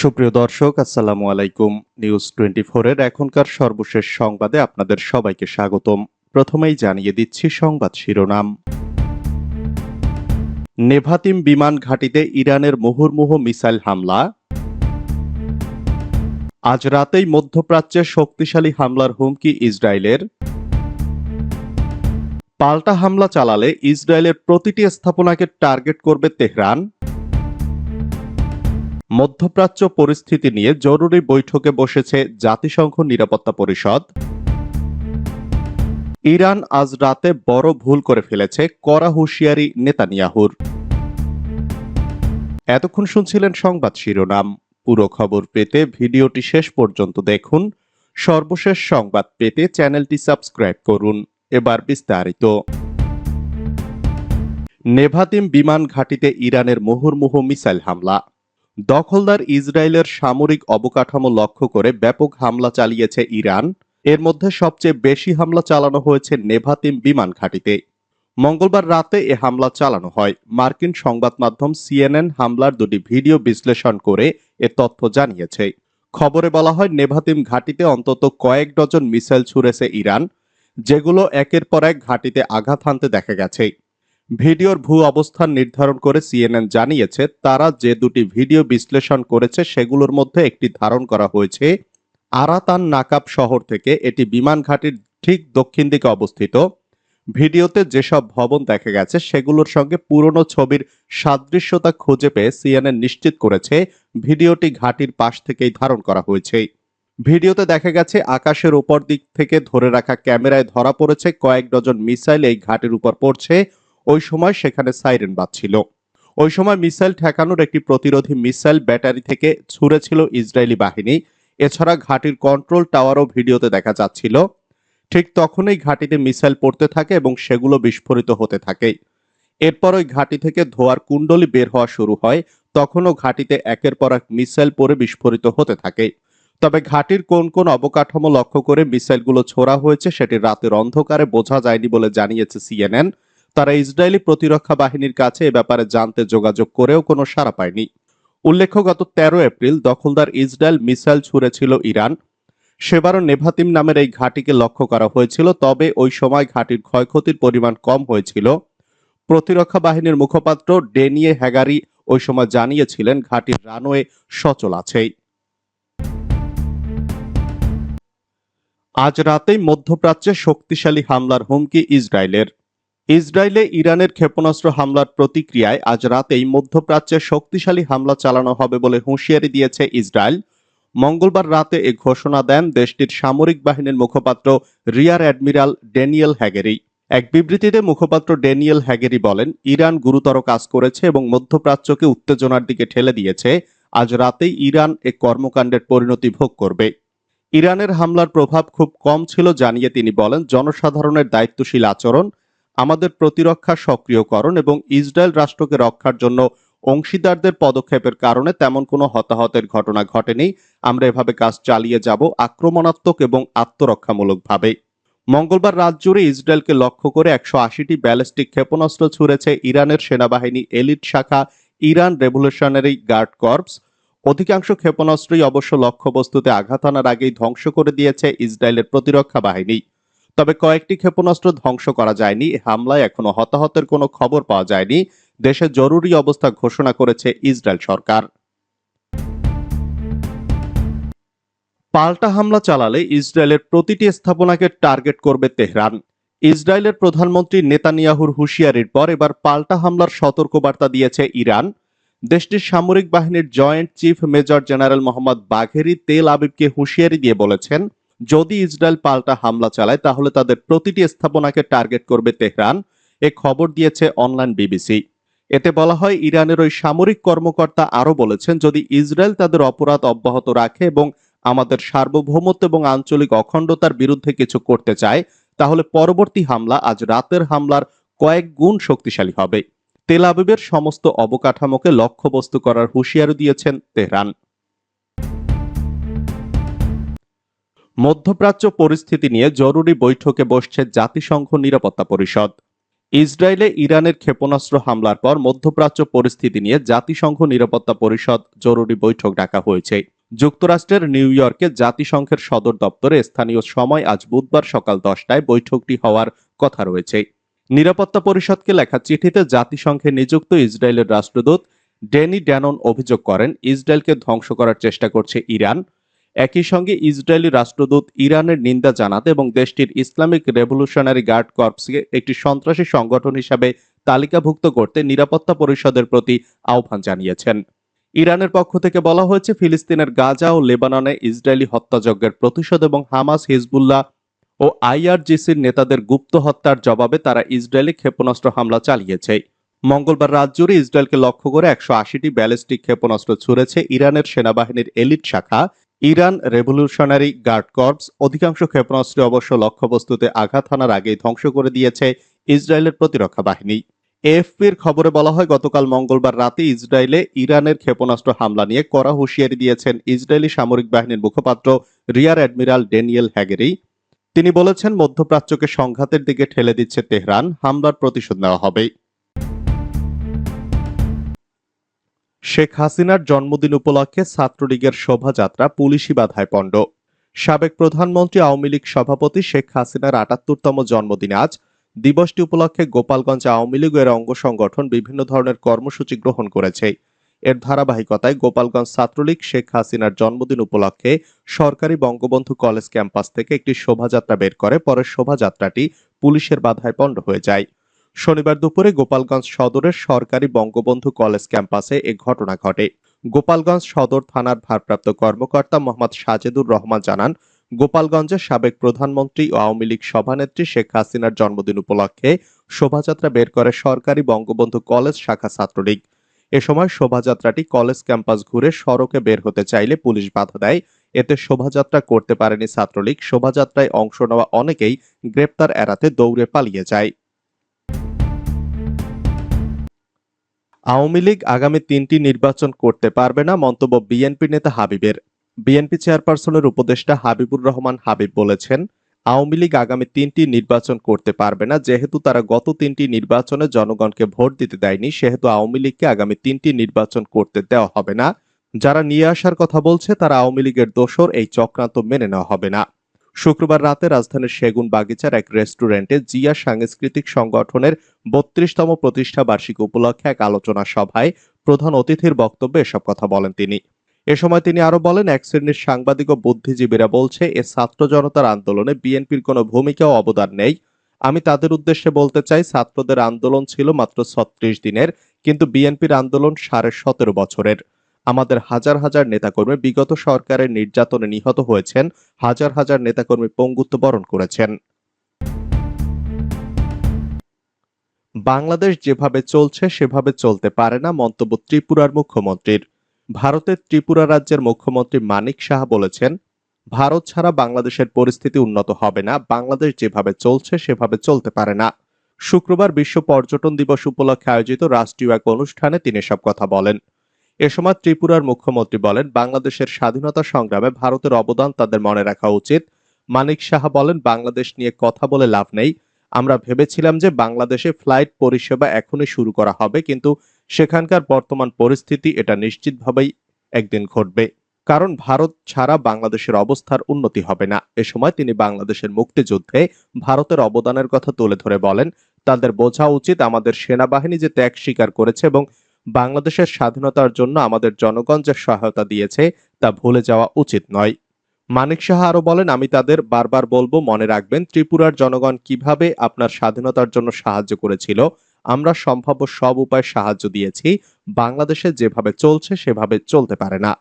সুপ্রিয় দর্শক, আসসালামু আলাইকুম। নিউজ টোয়েন্টি এর এখনকার সর্বশেষ সংবাদে আপনাদের সবাইকে স্বাগতম। প্রথমেই জানিয়ে দিচ্ছি সংবাদ শিরোনাম। নেভাতিম বিমান ঘাঁটিতে ইরানের মুহুর্মুহ মিসাইল হামলা। আজ রাতেই মধ্যপ্রাচ্যে শক্তিশালী হামলার হুমকি ইসরায়েলের। পাল্টা হামলা চালালে ইসরায়েলের প্রতিটি স্থাপনাকে টার্গেট করবে তেহরান। মধ্যপ্রাচ্য পরিস্থিতি নিয়ে জরুরি বৈঠকে বসেছে জাতিসংঘ নিরাপত্তা পরিষদ। ইরান আজ রাতে বড় ভুল করে ফেলেছে কড়া হুঁশিয়ারি নেতানিয়াহুর। এতক্ষণ শুনছিলেন সংবাদ শিরোনাম। পুরো খবর পেতে ভিডিওটি শেষ পর্যন্ত দেখুন। সর্বশেষ সংবাদ পেতে চ্যানেলটি সাবস্ক্রাইব করুন। এবার বিস্তারিত। নেভাতিম বিমান ঘাঁটিতে ইরানের মুহুর্মুহু মিসাইল হামলা। দখলদার ইসরায়েলের সামরিক অবকাঠামো লক্ষ্য করে ব্যাপক হামলা চালিয়েছে ইরান। এর মধ্যে সবচেয়ে বেশি হামলা চালানো হয়েছে নেভাতিম বিমান ঘাঁটিতে। মঙ্গলবার রাতে এ হামলা চালানো হয়। মার্কিন সংবাদ মাধ্যম সিএনএন হামলার দুটি ভিডিও বিশ্লেষণ করে এ তথ্য জানিয়েছে। খবরে বলা হয় নেভাতিম ঘাঁটিতে অন্তত কয়েক ডজন মিসাইল ছুড়েছে ইরান, যেগুলো একের পর এক ঘাঁটিতে আঘাত হানতে দেখা গেছে। ভিডিওর ভূ অবস্থান নির্ধারণ করে সিএনএন জানিয়েছে, তারা যে দুটি ভিডিও বিশ্লেষণ করেছে সেগুলোর মধ্যে একটি ধারণ করা হয়েছে। আরাতান নাকাব শহর থেকে এটি বিমান ঘাটির ঠিক দক্ষিণ দিকে অবস্থিত। ভিডিওতে যেসব ভবন দেখা গেছে, সেগুলোর সঙ্গে পুরনো ছবির সাদৃশ্যতা খুঁজে পেয়ে সিএনএন নিশ্চিত করেছে, ভিডিওটি ঘাটির পাশ থেকেই ধারণ করা হয়েছে। ভিডিওতে দেখা গেছে, আকাশের উপর দিক থেকে ধরে রাখা ক্যামেরায় ধরা পড়েছে, কয়েক ডজন মিসাইল এই ঘাটের উপর পড়ছে। ওই সময় সেখানে সাইরেন বাজছিল। ওই সময় মিসাইল ঠেকানোর একটি প্রতিরোধী মিসাইল ব্যাটারি থেকে ছুঁড়েছিল ইসরায়েলি বাহিনী। এছাড়া ঘাটির কন্ট্রোল টাওয়ারও ভিডিওতে দেখা যাচ্ছিল। ঠিক তখনই ঘাটিতে মিসাইল পড়তে থাকে এবং সেগুলো বিস্ফোরিত হতে থাকে। এরপর ওই ঘাটি থেকে ধোয়ার কুণ্ডলি বের হওয়া শুরু হয়। তখনও ঘাটিতে একের পর এক মিসাইল পরে বিস্ফোরিত হতে থাকে। তবে ঘাটির কোন কোন অবকাঠামো লক্ষ্য করে মিসাইলগুলো ছোড়া হয়েছে সেটি রাতের অন্ধকারে বোঝা যায়নি বলে জানিয়েছে সিএনএন। তারা ইসরায়েলি প্রতিরক্ষা বাহিনীর কাছে এ ব্যাপারে জানতে যোগাযোগ করেও কোনো সাড়া পায়নি। উল্লেখ্য, গত তেরো এপ্রিল দখলদার ইসরায়েল মিসাইল ছুড়েছিল ইরান। সেবারও নেভাতিম নামের এই ঘাঁটিকে লক্ষ্য করা হয়েছিল, তবে ওই সময় ঘাঁটির ক্ষয়ক্ষতির পরিমাণ কম হয়েছিল। প্রতিরক্ষা বাহিনীর মুখপাত্র ডেনিয়ে হ্যাগারি ওই সময় জানিয়েছিলেন, ঘাঁটির রানওয়ে সচল আছেই। আজ রাতেই মধ্যপ্রাচ্যে শক্তিশালী হামলার হুমকি ইসরায়েলের। ইসরায়েলে ইরানের ক্ষেপণাস্ত্র হামলার প্রতিক্রিয়ায় আজ রাতেই মধ্যপ্রাচ্যে শক্তিশালী হামলা চালানো হবে বলে হুঁশিয়ারি দিয়েছে ইসরায়েল। মঙ্গলবার রাতে এ ঘোষণা দেন দেশটির সামরিক বাহিনীর মুখপাত্র রিয়ার অ্যাডমিরাল ড্যানিয়েল হ্যাগেরি। এক বিবৃতিতে মুখপাত্র ড্যানিয়েল হ্যাগেরি বলেন, ইরান গুরুতর কাজ করেছে এবং মধ্যপ্রাচ্যকে উত্তেজনার দিকে ঠেলে দিয়েছে। আজ রাতেই ইরান এ কর্মকাণ্ডের পরিণতি ভোগ করবে। ইরানের হামলার প্রভাব খুব কম ছিল জানিয়ে তিনি বলেন, জনসাধারণের দায়িত্বশীল আচরণ আমাদের প্রতিরক্ষা সক্রিয়করণ এবং ইসরায়েল রাষ্ট্রকে রক্ষার জন্য অংশীদারদের পদক্ষেপের কারণে তেমন কোনো হতাহতের ঘটনা ঘটেনি। আমরা এভাবে কাজ চালিয়ে যাব আক্রমণাত্মক এবং আত্মরক্ষামূলকভাবে। মঙ্গলবার রাত জুড়ে ইসরায়েলকে লক্ষ্য করে একশো আশিটি ব্যালিস্টিক ক্ষেপণাস্ত্র ছুড়েছে ইরানের সেনাবাহিনী এলিট শাখা ইরান রেভলিউশনারি গার্ড কর্পস। অধিকাংশ ক্ষেপণাস্ত্রই অবশ্য লক্ষ্যবস্তুতে আঘাত আনার আগেই ধ্বংস করে দিয়েছে ইসরায়েলের প্রতিরক্ষা বাহিনী। তবে কয়েকটি ক্ষেপণাস্ত্র ধ্বংস করা যায়নি হামলায় এখনও হতাহতের কোনো খবর পাওয়া যায়নি, দেশে জরুরি অবস্থা ঘোষণা করেছে ইসরায়েল সরকার। পাল্টা হামলা চালালে ইসরায়েলের প্রতিটি স্থাপনাকে টার্গেট করবে তেহরান। ইসরায়েলের প্রধানমন্ত্রী নেতানিয়াহুর হুঁশিয়ারির পর এবার পাল্টা হামলার সতর্কবার্তা দিয়েছে ইরান। দেশটির সামরিক বাহিনীর joint chief major general Mohammad Bagheri তেল আবিবকে হুঁশিয়ারি দিয়ে বলেছেন যদি ইসরায়েল পাল্টা হামলা চালায়, তাহলে তাদের প্রতিটি স্থাপনাকে টার্গেট করবে তেহরান। এ খবর দিয়েছে অনলাইন বিবিসি। এতে বলা হয়, ইরানের ওই সামরিক কর্মকর্তা আরও বলেছেন, যদি ইসরায়েল তাদের অপরাধ অব্যাহত রাখে এবং আমাদের সার্বভৌমত্ব এবং আঞ্চলিক অখণ্ডতার বিরুদ্ধে কিছু করতে চায়, তাহলে পরবর্তী হামলা আজ রাতের হামলার কয়েক গুণ শক্তিশালী হবে। তেল আবিবের সমস্ত অবকাঠামোকে লক্ষ্যবস্তু করার হুঁশিয়ারি দিয়েছেন তেহরান। মধ্যপ্রাচ্য পরিস্থিতি নিয়ে জরুরি বৈঠকে বসছে জাতিসংঘ নিরাপত্তা পরিষদ। ইসরায়েলে ইরানের ক্ষেপণাস্ত্র হামলার পর মধ্যপ্রাচ্য পরিস্থিতি নিয়ে জাতিসংঘ নিরাপত্তা পরিষদ জরুরি বৈঠক ডাকা হয়েছে। যুক্তরাষ্ট্রের নিউ ইয়র্কে জাতিসংঘের সদর দপ্তরে স্থানীয় সময় আজ বুধবার সকাল দশটায় বৈঠকটি হওয়ার কথা রয়েছে। নিরাপত্তা পরিষদকে লেখা চিঠিতে জাতিসংঘে নিযুক্ত ইসরায়েলের রাষ্ট্রদূত ডেনি ড্যানন অভিযোগ করেন, ইসরায়েলকে ধ্বংস করার চেষ্টা করছে ইরান একই সঙ্গে ইসরায়েলি রাষ্ট্রদূত ইরানের নিন্দা জানাতে এবং দেশটির ইসলামিক রেভলিউশনারি গার্ড কর্পসকে একটি সন্ত্রাসী সংগঠন হিসাবে তালিকাভুক্ত করতে নিরাপত্তা পরিষদের প্রতি আহ্বান জানিয়েছেন। ইরানের পক্ষ থেকে বলা হয়েছে, ফিলিস্তিনের গাজা ও লেবাননে ইসরায়েলি হত্যাযজ্ঞের প্রতিশোধ এবং হামাস, হিজবুল্লাহ ও আইআরজিসির নেতাদের গুপ্ত হত্যার জবাবে তারা ইসরায়েলি ক্ষেপণাস্ত্র হামলা চালিয়েছে। মঙ্গলবার রাত জুড়ে ইসরায়েলকে লক্ষ্য করে একশো আশিটি ব্যালিস্টিক ক্ষেপণাস্ত্র ছুড়েছে ইরানের সেনাবাহিনীর এলিট শাখা। ইরান রেভলিউশনারি গার্ড কর্পস, অধিকাংশ ক্ষেপণাস্ত্রে অবশ্য লক্ষ্যবস্তুতে আঘাত হানার আগেই ধ্বংস করে দিয়েছে ইসরায়েলের প্রতিরক্ষা বাহিনী। এএফপির খবরে বলা হয়, গতকাল মঙ্গলবার রাতে ইসরায়েলে ইরানের ক্ষেপণাস্ত্র হামলা নিয়ে কড়া হুঁশিয়ারি দিয়েছেন ইসরায়েলি সামরিক বাহিনীর মুখপাত্র রিয়ার অ্যাডমিরাল ড্যানিয়েল হ্যাগেরি। তিনি বলেছেন, মধ্যপ্রাচ্যকে সংঘাতের দিকে ঠেলে দিচ্ছে তেহরান, হামলার প্রতিশোধ নেওয়া হবে। শেখ হাসিনার জন্মদিন উপলক্ষে ছাত্রলীগের শোভাযাত্রা পুলিশি বাধায় পণ্ড। সাবেক প্রধানমন্ত্রী আওয়ামী লীগ সভাপতি শেখ হাসিনার আটাত্তরতম জন্মদিন আজ। দিবসটি উপলক্ষে গোপালগঞ্জ আওয়ামী লীগ এর অঙ্গ সংগঠন বিভিন্ন ধরনের কর্মসূচি গ্রহণ করেছে। এর ধারাবাহিকতায় গোপালগঞ্জ ছাত্রলীগ শেখ হাসিনার জন্মদিন উপলক্ষে সরকারি বঙ্গবন্ধু কলেজ ক্যাম্পাস থেকে একটি শোভাযাত্রা বের করে। পরে শোভাযাত্রাটি পুলিশের বাধায় পণ্ড হয়ে যায়। শনিবার দুপুরে গোপালগঞ্জ সদরের সরকারি বঙ্গবন্ধু কলেজ ক্যাম্পাসে এ ঘটনা ঘটে। গোপালগঞ্জ সদর থানার ভারপ্রাপ্ত কর্মকর্তা মোহাম্মদ সাজেদুর রহমান জানান, গোপালগঞ্জের সাবেক প্রধানমন্ত্রী ও আওয়ামী লীগ সভানেত্রী শেখ হাসিনার জন্মদিন উপলক্ষে শোভাযাত্রা বের করে সরকারি বঙ্গবন্ধু কলেজ শাখা ছাত্রলীগ। এ সময় শোভাযাত্রাটি কলেজ ক্যাম্পাস ঘুরে সড়কে বের হতে চাইলে পুলিশ বাধা দেয়। এতে শোভাযাত্রা করতে পারেনি ছাত্রলীগ। শোভাযাত্রায় অংশ নেওয়া অনেকেই গ্রেপ্তার এড়াতে দৌড়ে পালিয়ে যায়। আওয়ামী লীগ আগামী তিনটি নির্বাচন করতে পারবে না, মন্তব্য বিএনপি নেতা হাবিবের। বিএনপি চেয়ারপারসনের উপদেষ্টা হাবিবুর রহমান হাবিব বলেছেন, আওয়ামী লীগ আগামী তিনটি নির্বাচন করতে পারবে না, যেহেতু তারা গত তিনটি নির্বাচনে জনগণকে ভোট দিতে দেয়নি, সেহেতু আওয়ামী লীগকে আগামী তিনটি নির্বাচন করতে দেওয়া হবে না। যারা নিয়ে আসার কথা বলছে, তারা আওয়ামী লীগের দোষর, এই চক্রান্ত মেনে নেওয়া হবে না। শুক্রবার রাতে রাজধানীর সেগুন বাগিচার এক রেস্টুরেন্টে জিয়া সাংস্কৃতিক সংগঠনের বত্রিশতম প্রতিষ্ঠা বার্ষিকী উপলক্ষে এক আলোচনা সভায় প্রধান অতিথির বক্তব্যে এসব কথা বলেন তিনি। এ সময় তিনি আরও বলেন, এক শ্রেণির সাংবাদিক ও বুদ্ধিজীবীরা বলছে, এ ছাত্র জনতার আন্দোলনে বিএনপির কোনো ভূমিকা ও অবদান নেই। আমি তাদের উদ্দেশ্যে বলতে চাই, ছাত্রদের আন্দোলন ছিল মাত্র ছত্রিশ দিনের, কিন্তু বিএনপির আন্দোলন সাড়ে সতেরো বছরের। আমাদের হাজার হাজার নেতাকর্মী বিগত সরকারের নির্যাতনে নিহত হয়েছেন, হাজার হাজার নেতাকর্মী পঙ্গুত্ব বরণ করেছেন। বাংলাদেশ যেভাবে চলছে, সেভাবে চলতে পারে না মন্তব্য ত্রিপুরার মুখ্যমন্ত্রীর। ভারতের ত্রিপুরা রাজ্যের মুখ্যমন্ত্রী মানিক সাহা বলেছেন, ভারত ছাড়া বাংলাদেশের পরিস্থিতি উন্নত হবে না। বাংলাদেশ যেভাবে চলছে, সেভাবে চলতে পারে না। শুক্রবার বিশ্ব পর্যটন দিবস উপলক্ষে আয়োজিত রাষ্ট্রীয় এক অনুষ্ঠানে তিনি সব কথা বলেন। এ সময় ত্রিপুরার মুখ্যমন্ত্রী বলেন, বাংলাদেশের স্বাধীনতা সংগ্রামে ভারতের অবদান তাদের মনে রাখা উচিত। মানিক সাহা বলেন, বাংলাদেশ নিয়ে কথা বলে লাভ নেই। আমরা ভেবেছিলাম যে বাংলাদেশে ফ্লাইট পরিষেবা এখনই শুরু করা হবে, কিন্তু সেখানকার বর্তমান পরিস্থিতি এটা নিশ্চিতভাবেই একদিন ঘটবে। কারণ ভারত ছাড়া বাংলাদেশের অবস্থার উন্নতি হবে না। এ সময় তিনি বাংলাদেশের মুক্তিযুদ্ধে ভারতের অবদানের কথা তুলে ধরে বলেন, তাদের বোঝা উচিত আমাদের সেনাবাহিনী যে ত্যাগ স্বীকার করেছে এবং বাংলাদেশের স্বাধীনতার জন্য আমাদের জনগণ যে সহায়তা দিয়েছে তা ভুলে যাওয়া উচিত নয়। মানিক সাহা আরও বলেন, আমি তাদের বারবার বলব, মনে রাখবেন, ত্রিপুরার জনগণ কীভাবে আপনার স্বাধীনতার জন্য সাহায্য করেছিল, আমরা সম্ভাব্য সব উপায় সাহায্য দিয়েছি, বাংলাদেশে যেভাবে চলছে সেভাবে চলতে পারে না।